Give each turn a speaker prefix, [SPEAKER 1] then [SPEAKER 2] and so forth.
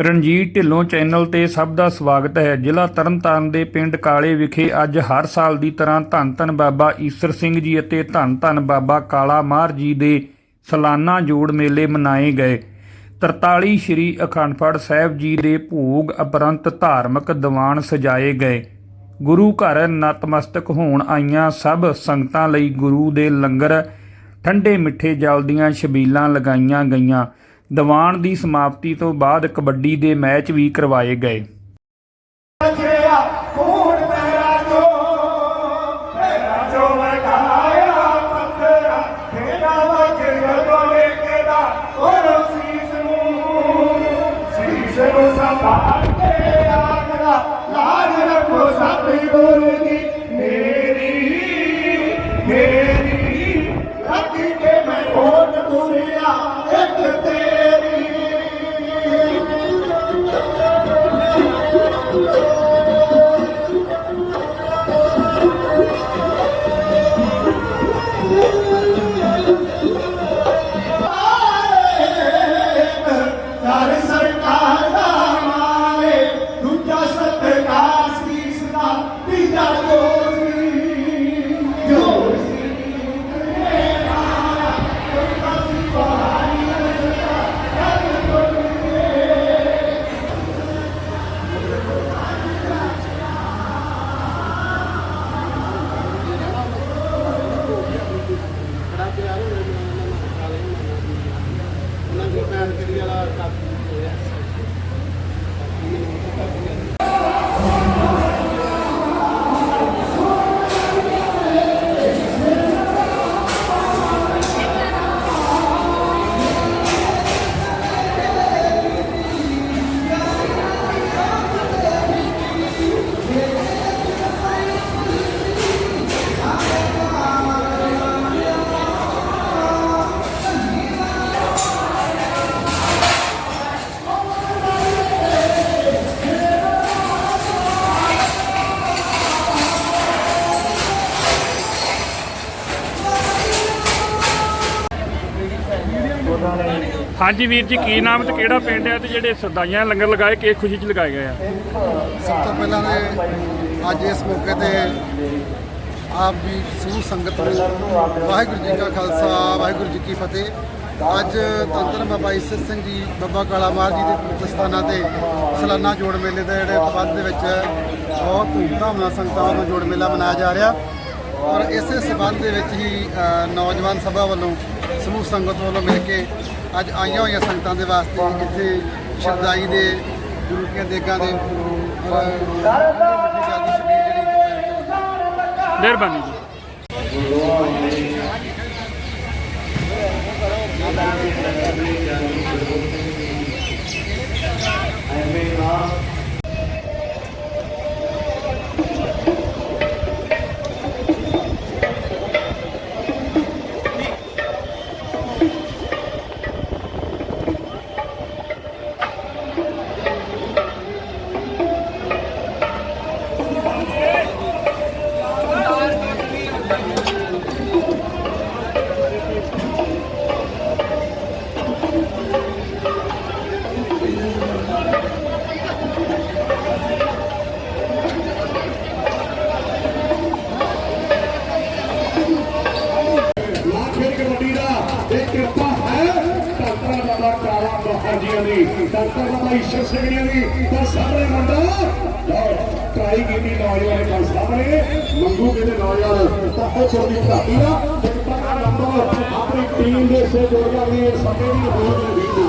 [SPEAKER 1] Ranjit Dhillon channel ਤੇ ਸਭ ਦਾ ਸਵਾਗਤ ਹੈ। ਜ਼ਿਲ੍ਹਾ ਤਰਨਤਾਰਨ ਦੇ ਪਿੰਡ ਕਾਲੇ ਵਿਖੇ ਅੱਜ ਹਰ ਸਾਲ ਦੀ ਤਰ੍ਹਾਂ ਧੰਨ ਧੰਨ ਬਾਬਾ ਈਸਰ ਸਿੰਘ ਜੀ ਅਤੇ ਧੰਨ ਧੰਨ ਬਾਬਾ ਕਾਲਾ ਮਾਰ ਜੀ ਦੇ ਸਾਲਾਨਾ ਜੋੜ ਮੇਲੇ ਮਨਾਏ ਗਏ। 43 ਸ਼੍ਰੀ ਅਖੰਡ ਪਾਠ ਸਾਹਿਬ ਜੀ ਦੇ ਭੋਗ ਉਪਰੰਤ ਧਾਰਮਿਕ ਦੀਵਾਨ ਸਜਾਏ ਗਏ। ਗੁਰੂ ਘਰ ਨਤਮਸਤਕ ਹੋਣ ਆਈਆਂ ਸਭ ਸੰਗਤਾਂ ਲਈ ਗੁਰੂ ਦੇ ਲੰਗਰ ਠੰਡੇ ਮਿੱਠੇ ਜਲ ਦੀਆਂ ਛਬੀਲਾਂ ਲਗਾਈਆਂ ਗਈਆਂ। ਦੀਵਾਨ ਦੀ ਸਮਾਪਤੀ ਤੋਂ ਬਾਅਦ ਕਬੱਡੀ ਦੇ ਮੈਚ ਵੀ ਕਰਵਾਏ ਗਏ।
[SPEAKER 2] Thank you.
[SPEAKER 1] ਹਾਂਜੀ ਵੀਰ ਜੀ, ਕੀ ਨਾਮ ਤੇ ਕਿਹੜਾ ਪਿੰਡ ਹੈ ਤੇ ਜਿਹੜੇ ਸਦਾਈਆਂ ਲੰਗਰ ਲਗਾਏ ਕਿ ਖੁਸ਼ੀ ਚ ਲਗਾਏ ਗਏ ਆ?
[SPEAKER 3] ਸਭ ਤੋਂ ਪਹਿਲਾਂ ਤੇ ਅੱਜ ਇਸ ਮੌਕੇ ਤੇ ਆਪ ਵੀ ਸਮੂਹ ਸੰਗਤ ਨੂੰ ਵਾਹਿਗੁਰੂ ਜੀ ਕਾ ਖਾਲਸਾ, ਵਾਹਿਗੁਰੂ ਜੀ ਕੀ ਫਤਿਹ। ਅੱਜ ਧੰਨ ਬਾਬਾ ਈਸਰ ਸਿੰਘ ਜੀ, ਬਾਬਾ ਕਾਲਾ ਮਾਰ ਜੀ ਦੇ ਪਵਿੱਤਰ ਸਥਾਨਾਂ ਤੇ ਸਲਾਨਾ ਜੋੜ ਮੇਲੇ ਦੇ ਜਿਹੜੇ ਪ੍ਰਬੰਧ ਦੇ ਵਿੱਚ ਬਹੁਤ ਧੂਮਧਾਮ ਨਾਲ ਸੰਗਤਾਂ ਵੱਲੋਂ ਜੋੜ ਮੇਲਾ ਮਨਾਇਆ ਜਾ ਰਿਹਾ। ਔਰ ਇਸੇ ਸਬੰਧ ਦੇ ਵਿੱਚ ਹੀ ਨੌਜਵਾਨ ਸਭਾ ਵੱਲੋਂ ਸਮੂਹ ਸੰਗਤ ਵੱਲੋਂ ਮਿਲ ਕੇ ਅੱਜ ਆਈਆਂ ਹੋਈਆਂ ਸੰਗਤਾਂ ਦੇ ਵਾਸਤੇ ਇੱਥੇ ਸ਼ਰਦਾਈ ਦੇ ਗੁਰੂ ਦੀਆਂ ਦੇਗਾਂ ਦੇ ਜਲ ਦੀ ਛਬੀਲ
[SPEAKER 2] ਬਾਬਾ ਕਾਲਾ ਮਹਾਜੀਆਂ ਦੀ ਡਾਕਟਰ ਬਾਬਾ ਈਸ਼ਰ ਸਿੰਘ ਜੀ ਦੀ, ਤਾਂ ਸਾਹਮਣੇ ਮੁੰਡਾ ਟਰਾਈ ਕੀਤੀ ਨੌਜਵਾਨ ਦੇ ਸਾਹਮਣੇ, ਮੰਗੂ ਕਹਿੰਦੇ ਨੌਜਵਾਨ ਤਾਂ ਛੋਟੀ ਘਾਟੀ ਦਾ ਇੱਕ ਟੀਮ ਦੇ ਸੇ ਜੋੜਦਾ ਸਮੇਂ ਦੀ ਬਹੁਤ